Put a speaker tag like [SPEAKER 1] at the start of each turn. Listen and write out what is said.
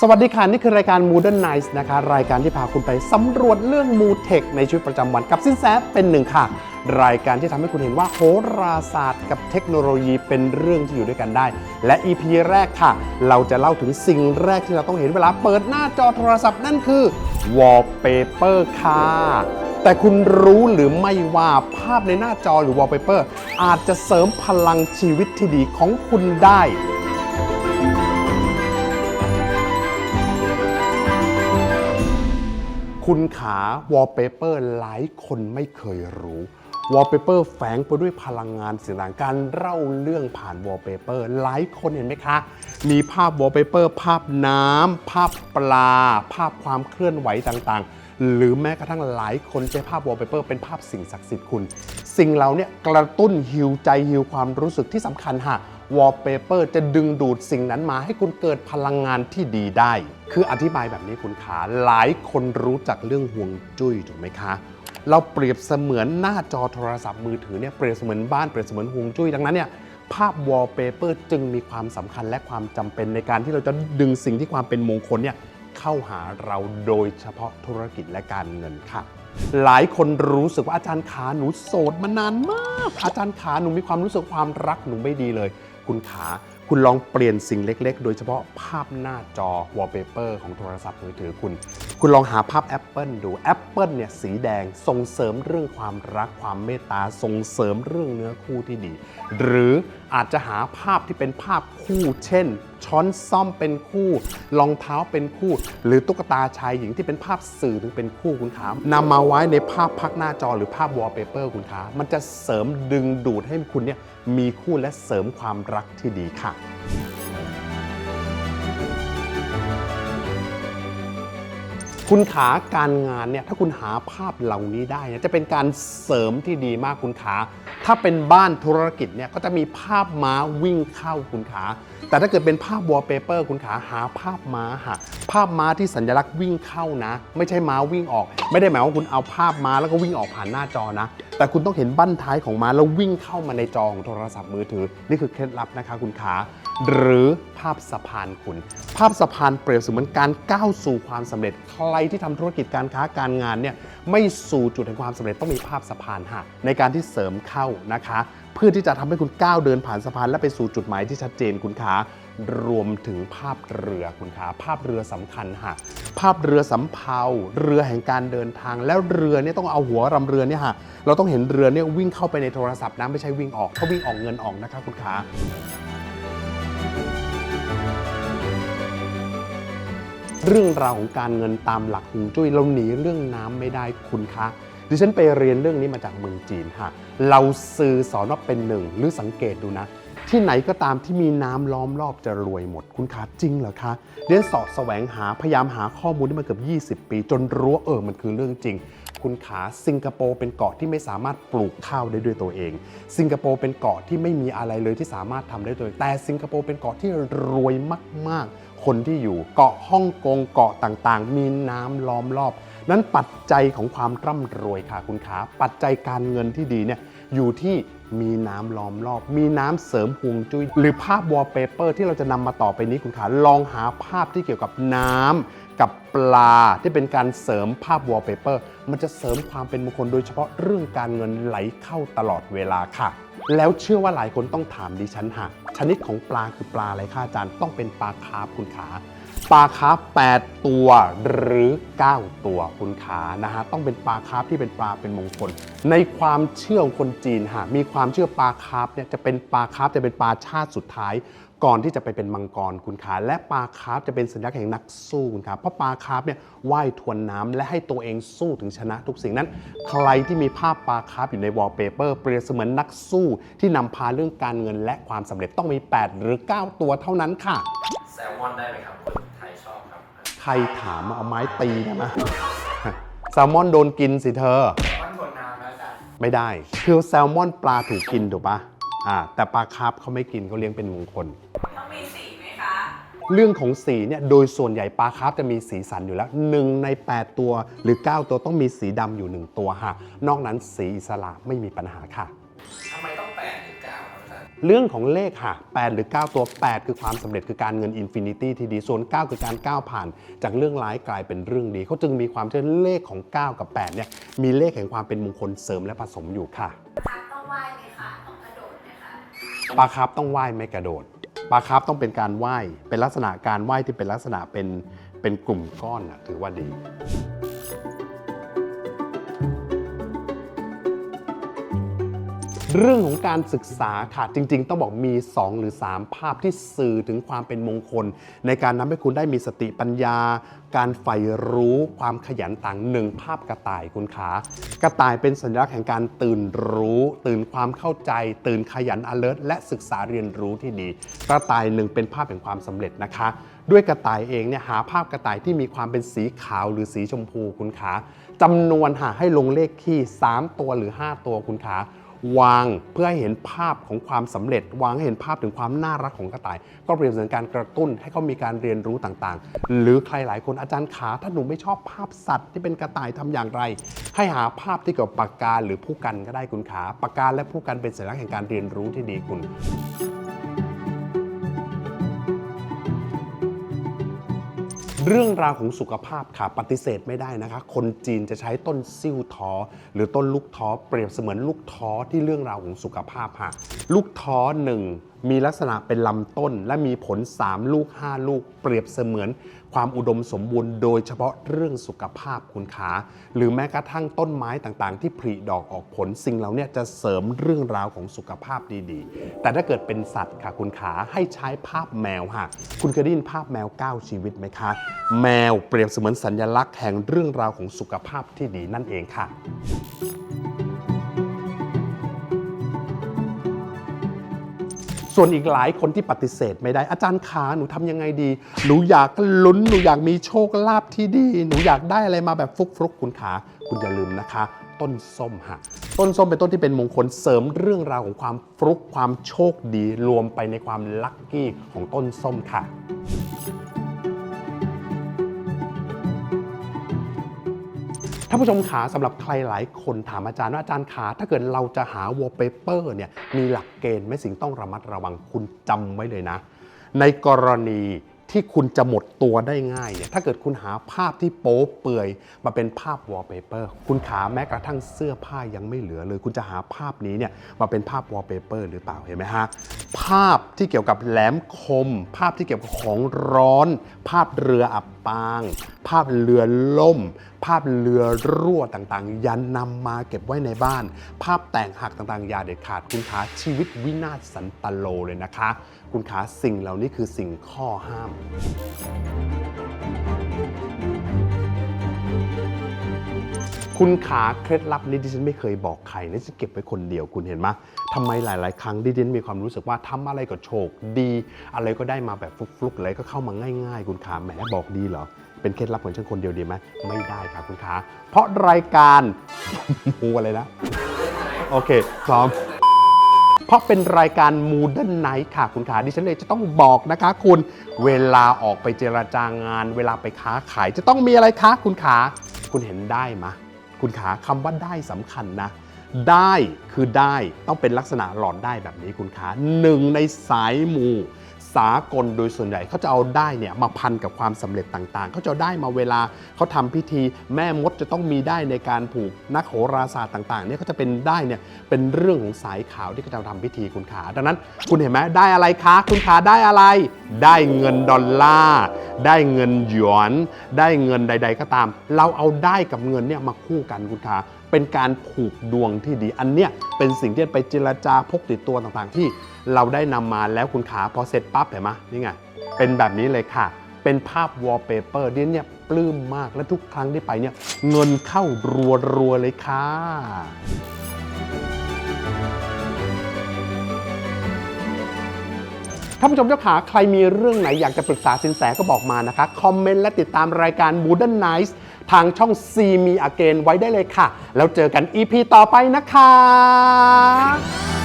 [SPEAKER 1] สวัสดีค่ะ นี่คือรายการ Modern Nights นะคะ รายการที่พาคุณไปสำรวจเรื่องมูเทคในชีวิตประจำวันกับสินแสเป็นหนึ่งค่ะ รายการที่ทำให้คุณเห็นว่าโหราศาสตร์กับเทคโนโลยีเป็นเรื่องที่อยู่ด้วยกันได้ และ EP แรกค่ะ เราจะเล่าถึงสิ่งแรกที่เราต้องเห็นเวลาเปิดหน้าจอโทรศัพท์นั่นคือ Wallpaper ค่ะแต่คุณรู้หรือไม่ว่าภาพในหน้าจอหรือ Wallpaper อาจจะเสริมพลังชีวิตที่ดีของคุณได้ คุณขาวอลเปเปอร์หลายคนไม่เคยรู้วอลเปเปอร์แฝงไปด้วยพลังงานสิ่งต่างการเล่าเรื่องผ่านวอลเปเปอร์หลายคนเห็นไหมคะ มีภาพวอลเปเปอร์ภาพน้ำภาพปลา ภาพความเคลื่อนไหวต่างๆ หรือแม้กระทั่งหลายคนใช้ภาพวอลเปเปอร์เป็นภาพสิ่งศักดิ์สิทธิ์คุณ สิ่งเหล่านี้กระตุ้นฮิวใจฮิวความรู้สึกที่สำคัญฮะวอลเปเปอร์จะดึงดูดสิ่งนั้นมาให้คุณเกิดพลังงานที่ดีได้ คืออธิบายแบบนี้คุณขาหลายคนรู้จักเรื่องห่วงจุ้ยถูกไหมคะ เราเปรียบเสมือนหน้าจอโทรศัพท์มือถือเนี่ยเปรียบเสมือนบ้านเปรียบเสมือนห่วงจุ้ยดังนั้นเนี่ยภาพวอลเปเปอร์จึงมีความสำคัญและความจำเป็นในการที่เราจะดึงสิ่งที่ความเป็นมงคลเนี่ย เข้าหาเราโดยเฉพาะธุรกิจและการเงินค่ะ หลายคนรู้สึกว่าอาจารย์ขาหนูโสดมานานมาก อาจารย์ขาหนูมีความรู้สึกความรักหนูไม่ดีเลย คุณขาคุณลองเปลี่ยนสิ่งเล็ก ๆ โดยเฉพาะภาพหน้าจอ wallpaper ของโทรศัพท์มือถือคุณ คุณลองหาภาพแอปเปิลดูแอปเปิลเนี่ยสีแดงส่งเสริมเรื่องความรักความเมตตาส่งเสริมเรื่องเนื้อคู่ที่ดี หรืออาจจะหาภาพที่เป็นภาพคู่เช่นช้อนซ่อมเป็นคู่รองเท้าเป็นคู่ หรือตุ๊กตาชายหญิงที่เป็นภาพสื่อถึงเป็นคู่คุณขานำมาไว้ในภาพพักหน้าจอหรือภาพวอลเปเปอร์คุณขามันจะเสริมดึงดูดให้คุณเนี่ยมีคู่และเสริมความรักที่ดีค่ะ คุณขาการงานเนี่ยถ้าคุณหาภาพเหล่านี้ได้เนี่ยจะเป็นการเสริมที่ดีมากคุณขา ถ้าเป็นบ้านธุรกิจเนี่ยก็จะมีภาพม้าวิ่งเข้าคุณขา แต่ถ้าเกิดเป็นภาพวอลเปเปอร์คุณขาหาภาพม้าหาภาพม้าที่สัญลักษณ์วิ่งเข้านะ ไม่ใช่ม้าวิ่งออก ไม่ได้หมายว่าคุณเอาภาพม้าแล้วก็วิ่งออกผ่านหน้าจอนะ แต่คุณต้องเห็นบั้นท้ายของม้าแล้ววิ่งเข้ามาในจอของโทรศัพท์มือถือ นี่คือเคล็ดลับนะคะคุณขา หรือภาพสะพานคุณ ภาพสะพานเปรียบเสมือนการก้าวสู่ความสำเร็จ ใครที่ทำธุรกิจการค้าการงานเนี่ยไม่สู่จุดแห่งความสำเร็จต้องมีภาพสะพานหักในการที่เสริมเข้านะคะ เพื่อที่จะทำให้คุณก้าวเดินผ่านสะพานและไปสู่จุดหมายที่ชัดเจนคุณขารวมถึงภาพเรือคุณขาภาพเรือสำคัญค่ะภาพเรือสำเภาเรือแห่งการเดินทาง แล้วเรือเนี่ยต้องเอาหัวรำเรือเนี่ยค่ะเราต้องเห็นเรือเนี่ยวิ่งเข้าไปในโทรศัพท์นะไม่ใช่วิ่งออกถ้าวิ่งออกเงินออกนะคะคุณขา เรื่องราวของการเงินตามหลักฮวงจุ้ยเราหนีเรื่องน้ำไม่ได้คุณคะดิฉันไปเรียนเรื่องนี้มาจากเมืองจีนค่ะ เราสื่อสอนว่าเป็นหนึ่งหรือสังเกตดูนะ ที่ไหนก็ตามที่มีน้ำล้อมรอบจะรวยหมด คุณคะจริงเหรอคะเรียนสอบแสวงหาพยายามหาข้อมูลที่มาเกือบ20 ปี จนรู้ว่าเออมันคือเรื่องจริงคุณขาสิงคโปร์เป็นเกาะที่ไม่สามารถปลูกข้าวได้ด้วยตัวเอง สิงคโปร์เป็นเกาะที่ไม่มีอะไรเลยที่สามารถทำได้ตัวเองแต่สิงคโปร์เป็นเกาะที่รวยมาก ๆ คนที่อยู่เกาะฮ่องกงเกาะต่างๆ มีน้ำล้อมรอบ นั้นปัจจัยของความร่ำรวยค่ะคุณขาปัจจัยการเงินที่ดีเนี่ยอยู่ที่มีน้ำล้อมรอบ มีน้ำเสริมฮวงจุ้ยหรือภาพวอลเปเปอร์ที่เราจะนำมาต่อไปนี้คุณขาลองหาภาพที่เกี่ยวกับน้ำกับปลาที่เป็นการเสริมภาพวอลเปเปอร์มันจะเสริมความเป็นมงคลโดยเฉพาะเรื่องการเงินไหลเข้าตลอดเวลาค่ะ แล้วเชื่อว่าหลายคนต้องถามดิฉันหากชนิดของปลาคือปลาอะไรคะอาจารย์ต้องเป็นปลาคาร์ฟคุณขาปลาคาร์ฟ8ตัวหรือ 9 ตัวคุณขานะฮะต้องเป็นปลาคาร์ฟที่เป็นปลาเป็นมงคล ในความเชื่อของคนจีนฮะมีความเชื่อปลาคาร์ฟเนี่ยจะเป็นปลาคาร์ฟจะเป็นปลาชาติสุดท้าย ก่อนที่จะไปเป็นมังกรคุณขาและปลาคาร์ฟจะเป็นสัญลักษณ์แห่งนักสู้คุณขาเพราะปลาคาร์ฟเนี่ยว่ายทวนน้ำและให้ตัวเองสู้ถึงชนะทุกสิ่งนั้น ใครที่มีภาพปลาคาร์ฟอยู่ในวอลเปเปอร์เปรียบเสมือนนักสู้ที่นำพาเรื่องการเงินและความสำเร็จต้องมี 8 หรือ 9 ตัวเท่านั้นค่ะ
[SPEAKER 2] แซลมอนได้ไหมครับคนไทยชอบครับ
[SPEAKER 1] ใครถามเอาไม้ตีได้ไหมแซลมอนโดนกินสิเธอ
[SPEAKER 2] มันทนน้ำแล้วอาจารย์
[SPEAKER 1] ไม่ได้ คือแซลมอนปลาถูกกินถูกปะ อ่าแต่ปลาคาร์ฟเขาไม่กินเขาเลี้ยงเป็นมงคล
[SPEAKER 3] ต้องมีสีไหมคะ
[SPEAKER 1] เรื่องของสีเนี่ยโดยส่วนใหญ่ปลาคาร์ฟจะมีสีสันอยู่แล้วหนึ่งใน 8 ตัวหรือ 9 ตัวต้องมีสีดำอยู่ 1 ตัวค่ะ นอกนั้นสีอิสระไม่มีปัญหาค่ะ
[SPEAKER 2] ทำไมต้องแปดถึงเก้าครับอาจารย์
[SPEAKER 1] เรื่องของเลขค่ะ 8 หรือ 9 ตัว 8 คือความสำเร็จคือการเงินอินฟินิตี้ที่ดีส่วน 9 คือการก้าวผ่าน จากเรื่องร้ายกลายเป็นเรื่องดีเขาจึงมีความเชื่อเลขของ 9 กับ 8 เนี่ยมีเลขแห่งความเป็นมงคลเสริมและผสมอยู่ค่ะ
[SPEAKER 3] ครับต้องไหว้ไหม
[SPEAKER 1] ปลาคาร์ฟต้องไหว้ไม่กระโดดปลาคาร์ฟต้องเป็นการไหว้เป็นลักษณะการไหว้ที่เป็นลักษณะเป็นเป็นกลุ่มก้อนนะถือว่าดี เรื่องของการศึกษาค่ะจริง ๆ ต้องบอกมี 2 หรือ 3 ภาพที่สื่อถึงความเป็นมงคล ในการทำให้คุณได้มีสติปัญญา การใฝ่รู้ความขยันต่างหนึ่งภาพกระต่ายคุณขากระต่ายเป็นสัญลักษณ์แห่งการตื่นรู้ ตื่นความเข้าใจ ตื่นขยัน alert และศึกษาเรียนรู้ที่ดี กระต่ายหนึ่งเป็นภาพแห่งความสำเร็จนะคะ ด้วยกระต่ายเองเนี่ยหาภาพกระต่ายที่มีความเป็นสีขาวหรือสีชมพูคุณขาจำนวนหาให้ลงเลขที่ 3 ตัวหรือ 5 ตัวคุณขา วางเพื่อให้เห็นภาพของความสำเร็จ วางให้เห็นภาพถึงความน่ารักของกระต่าย ก็เปรียบเสมือนการกระตุ้นให้เขามีการเรียนรู้ต่างๆ หรือใครหลายคนอาจารย์ขาถ้าหนูไม่ชอบภาพสัตว์ที่เป็นกระต่ายทำอย่างไร ให้หาภาพที่เกี่ยวกับปากกาหรือผู้กันก็ได้คุณขาปากกาและผู้กันเป็นสัญลักษณ์แห่งการเรียนรู้ที่ดีคุณ เรื่องราวของสุขภาพค่ะปฏิเสธไม่ได้นะคะ คนจีนจะใช้ต้นซิ่วท้อ หรือต้นลูกท้อเปรียบเสมือนลูกท้อที่เรื่องราวของสุขภาพค่ะ ลูกท้อหนึ่งมีลักษณะเป็นลำต้น และมีผล 3 ลูก 5 ลูก เปรียบเสมือนความอุดมสมบูรณ์โดยเฉพาะเรื่องสุขภาพคุณขา หรือแม้กระทั่งต้นไม้ต่างๆ ที่ผลิดอกออกผลสิ่งเหล่านี้จะเสริมเรื่องราวของสุขภาพดีๆ แต่ถ้าเกิดเป็นสัตว์ค่ะคุณขาให้ใช้ภาพแมวค่ะคุณเคยได้ยินภาพแมว 9 ชีวิตไหมคะ แมวเปรียบเสมือนสัญลักษณ์แห่งเรื่องราวของสุขภาพที่ดีนั่นเองค่ะ ส่วนอีกหลายคนที่ปฏิเสธไม่ได้ อาจารย์ขาหนูทำยังไงดี หนูอยากลุ้น หนูอยากมีโชคลาภที่ดี หนูอยากได้อะไรมาแบบฟุกฟลุกๆคุณขา คุณอย่าลืมนะคะ ต้นส้มฮะ ต้นส้มเป็นต้นที่เป็นมงคลเสริมเรื่องราวของความฟลุกความโชคดีรวมไปในความลัคกี้ของต้นส้มค่ะ ท่านผู้ชมขาสำหรับใครหลายคนถามอาจารย์ว่าอาจารย์ขาถ้าเกิดเราจะหาวอลเปเปอร์เนี่ยมีหลักเกณฑ์ไหม่สิ่งต้องระมัดระวังคุณจำไว้เลยนะ ในกรณีที่คุณจะหมดตัวได้ง่ายเนี่ยถ้าเกิดคุณหาภาพที่โป๊เปื่อยมาเป็นภาพวอลเปเปอร์คุณขาแม้กระทั่งเสื้อผ้ายังไม่เหลือเลย คุณจะหาภาพนี้เนี่ยมาเป็นภาพวอลเปเปอร์หรือเปล่าเห็นไหมฮะ ภาพที่เกี่ยวกับแหลมคม ภาพที่เกี่ยวกับของร้อน ภาพเรืออับปาง ภาพเรือล่ม ภาพเรือรั่วต่างๆ ยันนำมาเก็บไว้ในบ้าน ภาพแตกหักต่างๆ อย่าเด็ดขาดคุณขาชีวิตวินาศสันตโลเลยนะคะ คุณขาสิ่งเหล่านี้คือสิ่งข้อห้าม คุณขาเคล็ดลับนี้ดิฉันไม่เคยบอกใครนะจะเก็บไว้คนเดียวคุณเห็นไหมทำไมหลาย ๆ ครั้งดิฉันมีความรู้สึกว่าทำอะไรก็โชคดี อะไรก็ได้มาแบบฟลุกๆอะไรก็เข้ามาง่าย ๆ คุณขาแหมบอกดีเหรอ เป็นเคล็ดลับของฉันคนเดียวดีไหมไม่ได้ครับคุณขาเพราะรายการมูอะไรนะโอเคพร้อมเพราะเป็นรายการ Modern Night ค่ะคุณขาดิฉันเลยจะต้องบอกนะคะคุณเวลาออกไปเจราจางาน เวลาไปค้าขายจะต้องมีอะไรคะคุณขาคุณเห็นได้ไหม คุณขาคำว่าได้สำคัญนะ ได้คือได้ต้องเป็นลักษณะหลอดได้แบบนี้คุณขาหนึ่งในสายมู สากลโดยส่วนใหญ่เขาจะเอาได้เนี่ยมาพันกับความสำเร็จต่างๆ เขาจะได้มาเวลาเขาทำพิธีแม่มดจะต้องมีได้ในการผูกนักโหราศาสตร์ต่างๆเนี่ยเขาจะเป็นได้เนี่ยเป็นเรื่องของสายขาวที่เขาจะทำพิธีคุณขา ดังนั้นคุณเห็นไหมได้อะไรคะ คุณขาได้อะไร ได้เงินดอลลาร์ได้เงินหยวน ได้เงินใด ๆ ก็ตาม เราเอาได้กับเงินเนี่ยมาคู่กันคุณขาเป็นการผูกดวงที่ดีอันเนี้ยเป็นสิ่งที่ไปเจรจาพกติดตัวต่างๆที่ เราได้นำมาแล้วคุณขาพอเสร็จปั๊บเห็นไหมนี่ไง เป็นแบบนี้เลยค่ะ เป็นภาพวอลเปเปอร์เดียนเนี่ยปลื้มมากและทุกครั้งที่ไปเนี่ยเงินเข้ารัวๆเลยค่ะท่านผู้ชมเจ้าขาใครมีเรื่องไหนอยากจะปรึกษาสินแสก็บอกมานะคะ คอมเมนต์และติดตามรายการ b o o d e n Nights ทางช่อง See Me Again ไว้ได้เลยค่ะ แล้วเจอกัน EP ต่อไปนะคะ